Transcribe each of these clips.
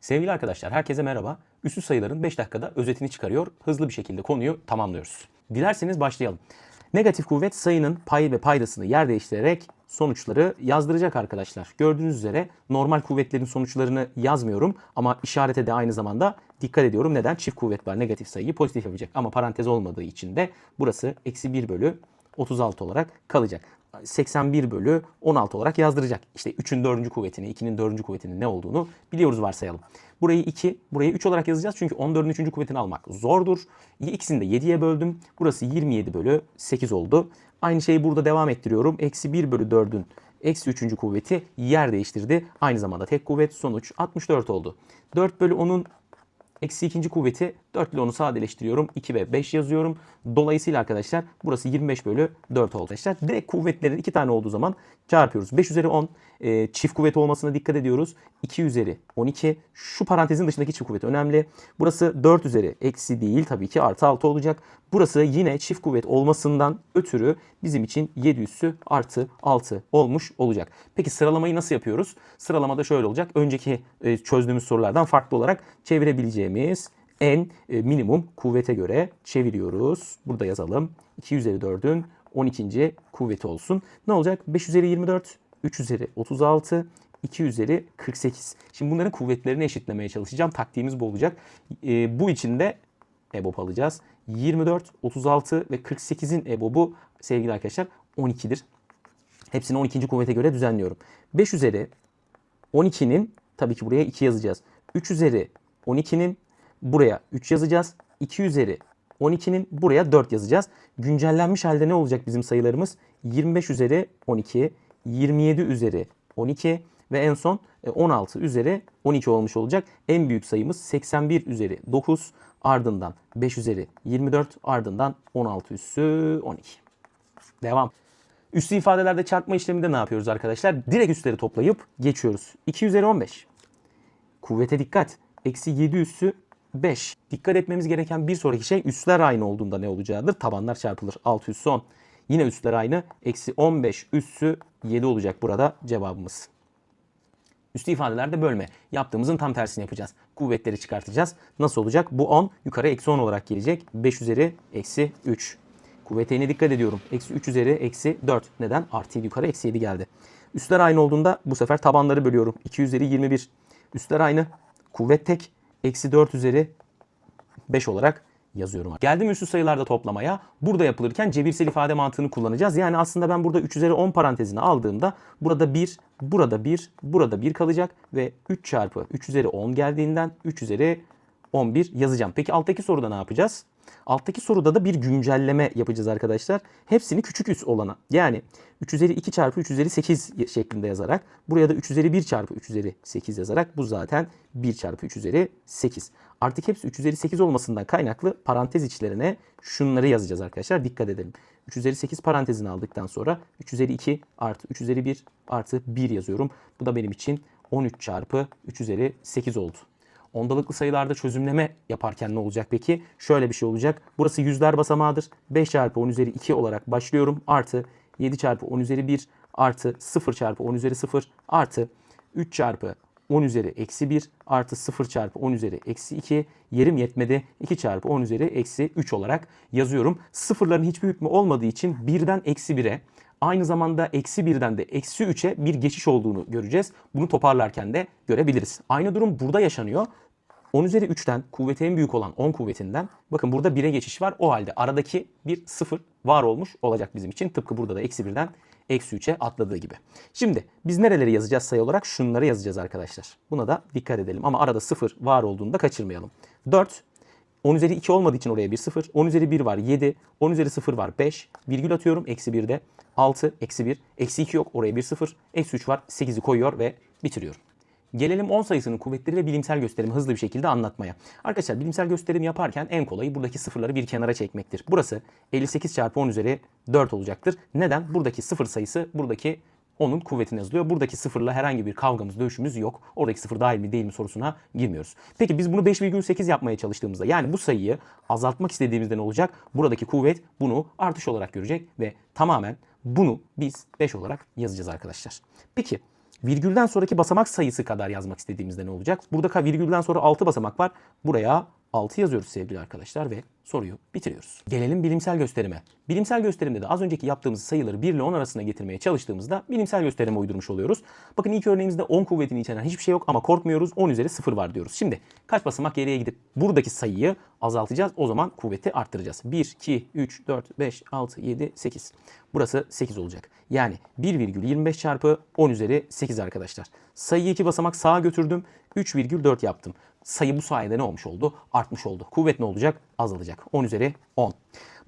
Sevgili arkadaşlar herkese merhaba. Üstü sayıların 5 dakikada özetini çıkarıyor. Hızlı bir şekilde konuyu tamamlıyoruz. Dilerseniz başlayalım. Negatif kuvvet sayının payı ve paydasını yer değiştirerek sonuçları yazdıracak arkadaşlar. Gördüğünüz üzere normal kuvvetlerin sonuçlarını yazmıyorum ama işarete de aynı zamanda dikkat ediyorum. Neden? Çift kuvvet var negatif sayıyı pozitif yapacak ama parantez olmadığı için de burası eksi 1 bölü 36 olarak kalacak. 81 bölü 16 olarak yazdıracak. İşte 3'ün 4. kuvvetini, 2'nin 4. kuvvetinin ne olduğunu biliyoruz varsayalım. Burayı 2, burayı 3 olarak yazacağız çünkü 14'ün 3. kuvvetini almak zordur. İkisini de 7'ye böldüm. Burası 27 bölü 8 oldu. Aynı şeyi burada devam ettiriyorum. Eksi 1 bölü 4'ün eksi 3. kuvveti yer değiştirdi. Aynı zamanda tek kuvvet sonuç 64 oldu. 4 bölü 10'un Eksi ikinci kuvveti 4 ile onu sadeleştiriyorum. 2 ve 5 yazıyorum. Dolayısıyla arkadaşlar burası 25 bölü 4 oldu arkadaşlar. Direkt kuvvetlerin 2 tane olduğu zaman çarpıyoruz. 5 üzeri 10 e, çift kuvvet olmasına dikkat ediyoruz. 2 üzeri 12 şu parantezin dışındaki çift kuvvet önemli. Burası 4 üzeri eksi değil tabii ki artı 6 olacak. Burası yine çift kuvvet olmasından ötürü bizim için 7 üssü artı 6 olmuş olacak. Peki sıralamayı nasıl yapıyoruz? Sıralamada şöyle olacak. Önceki e, çözdüğümüz sorulardan farklı olarak çevirebileceğimiz en e, minimum kuvvete göre çeviriyoruz. Burada yazalım. 2 üzeri 4'ün 12. kuvveti olsun. Ne olacak? 5 üzeri 24, 3 üzeri 36, 2 üzeri 48. Şimdi bunların kuvvetlerini eşitlemeye çalışacağım. Taktiğimiz bu olacak. E, bu içinde EBOB alacağız. 24, 36 ve 48'in EBOB'u sevgili arkadaşlar 12'dir. Hepsini 12. kuvvete göre düzenliyorum. 5 üzeri 12'nin tabii ki buraya 2 yazacağız. 3 üzeri 12'nin buraya 3 yazacağız. 2 üzeri 12'nin buraya 4 yazacağız. Güncellenmiş halde ne olacak bizim sayılarımız? 25 üzeri 12, 27 üzeri 12 ve en son e, 16 üzeri 12 olmuş olacak. En büyük sayımız 81 üzeri 9 ardından 5 üzeri 24 ardından 16 üssü 12. Devam. Üstü ifadelerde çarpma işleminde ne yapıyoruz arkadaşlar? Direkt üstleri toplayıp geçiyoruz. 2 üzeri 15. Kuvvete dikkat. Eksi 7 üssü 5. Dikkat etmemiz gereken bir sonraki şey üsler aynı olduğunda ne olacağıdır? Tabanlar çarpılır. 6 üssü 10. Yine üsler aynı. Eksi 15 üssü 7 olacak burada cevabımız. Üstü ifadelerde bölme. Yaptığımızın tam tersini yapacağız. Kuvvetleri çıkartacağız. Nasıl olacak? Bu 10 yukarı eksi 10 olarak gelecek. 5 üzeri eksi 3. Kuvvetine dikkat ediyorum. Eksi 3 üzeri eksi 4. Neden? Artı 7 yukarı eksi 7 geldi. Üstler aynı olduğunda bu sefer tabanları bölüyorum. 2 üzeri 21. Üstler aynı. Kuvvet tek. Eksi 4 üzeri 5 olarak yazıyorum. Geldim üstü sayılarda toplamaya. Burada yapılırken cebirsel ifade mantığını kullanacağız. Yani aslında ben burada 3 üzeri 10 parantezini aldığımda burada 1, burada 1, burada 1 kalacak ve 3 çarpı 3 üzeri 10 geldiğinden 3 üzeri 11 yazacağım. Peki alttaki soruda ne yapacağız? Alttaki soruda da bir güncelleme yapacağız arkadaşlar. Hepsini küçük üs olana yani 3 üzeri 2 çarpı 3 üzeri 8 şeklinde yazarak buraya da 3 üzeri 1 çarpı 3 üzeri 8 yazarak bu zaten 1 çarpı 3 üzeri 8. Artık hepsi 3 üzeri 8 olmasından kaynaklı parantez içlerine şunları yazacağız arkadaşlar. Dikkat edelim. 3 üzeri 8 parantezini aldıktan sonra 3 üzeri 2 artı 3 üzeri 1 artı 1 yazıyorum. Bu da benim için 13 çarpı 3 üzeri 8 oldu. Ondalıklı sayılarda çözümleme yaparken ne olacak peki? Şöyle bir şey olacak. Burası yüzler basamağıdır. 5 çarpı 10 üzeri 2 olarak başlıyorum. Artı 7 çarpı 10 üzeri 1 artı 0 çarpı 10 üzeri 0 artı 3 çarpı 10 üzeri eksi 1 artı 0 çarpı 10 üzeri eksi 2 yerim yetmedi 2 çarpı 10 üzeri eksi 3 olarak yazıyorum. Sıfırların hiçbir hükmü olmadığı için 1'den eksi 1'e aynı zamanda eksi 1'den de eksi 3'e bir geçiş olduğunu göreceğiz. Bunu toparlarken de görebiliriz. Aynı durum burada yaşanıyor. 10 üzeri 3'ten kuvveti en büyük olan 10 kuvvetinden bakın burada 1'e geçiş var. O halde aradaki bir sıfır var olmuş olacak bizim için. Tıpkı burada da eksi 1'den eksi 3'e atladığı gibi. Şimdi biz nereleri yazacağız sayı olarak? Şunları yazacağız arkadaşlar. Buna da dikkat edelim. Ama arada sıfır var olduğunu da kaçırmayalım. 4, 10 üzeri 2 olmadığı için oraya bir 0. 10 üzeri 1 var 7. 10 üzeri 0 var 5. Virgül atıyorum. Eksi 1'de 6. Eksi 1. Eksi 2 yok. Oraya bir 0. Eksi 3 var. 8'i koyuyor ve bitiriyorum. Gelelim 10 sayısının kuvvetleri ve bilimsel gösterimi hızlı bir şekilde anlatmaya. Arkadaşlar bilimsel gösterim yaparken en kolayı buradaki sıfırları bir kenara çekmektir. Burası 58 çarpı 10 üzeri 4 olacaktır. Neden? Buradaki sıfır sayısı buradaki onun kuvvetini yazılıyor. Buradaki sıfırla herhangi bir kavgamız, dövüşümüz yok. Oradaki sıfır dahil mi değil mi sorusuna girmiyoruz. Peki biz bunu 5,8 yapmaya çalıştığımızda yani bu sayıyı azaltmak istediğimizde ne olacak? Buradaki kuvvet bunu artış olarak görecek ve tamamen bunu biz 5 olarak yazacağız arkadaşlar. Peki Virgülden sonraki basamak sayısı kadar yazmak istediğimizde ne olacak? Burada virgülden sonra 6 basamak var. Buraya 6 yazıyoruz sevgili arkadaşlar ve soruyu bitiriyoruz. Gelelim bilimsel gösterime. Bilimsel gösterimde de az önceki yaptığımız sayıları 1 ile 10 arasına getirmeye çalıştığımızda bilimsel gösterime uydurmuş oluyoruz. Bakın ilk örneğimizde 10 kuvvetini içeren hiçbir şey yok ama korkmuyoruz. 10 üzeri 0 var diyoruz. Şimdi kaç basamak geriye gidip buradaki sayıyı azaltacağız. O zaman kuvveti arttıracağız. 1, 2, 3, 4, 5, 6, 7, 8. Burası 8 olacak. Yani 1,25 çarpı 10 üzeri 8 arkadaşlar. Sayıyı 2 basamak sağa götürdüm. 3,4 yaptım. Sayı bu sayede ne olmuş oldu? Artmış oldu. Kuvvet ne olacak? Azalacak. 10 üzeri 10.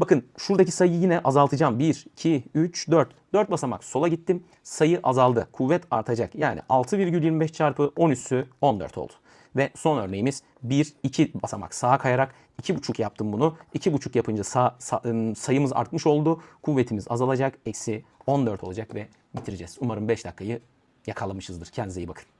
Bakın şuradaki sayıyı yine azaltacağım. 1, 2, 3, 4. 4 basamak sola gittim. Sayı azaldı. Kuvvet artacak. Yani 6,25 çarpı 10 üssü 14 oldu. Ve son örneğimiz 1, 2 basamak sağa kayarak 2,5 yaptım bunu. 2,5 yapınca sağ, ım, sayımız artmış oldu. Kuvvetimiz azalacak. Eksi 14 olacak ve bitireceğiz. Umarım 5 dakikayı yakalamışızdır. Kendinize iyi bakın.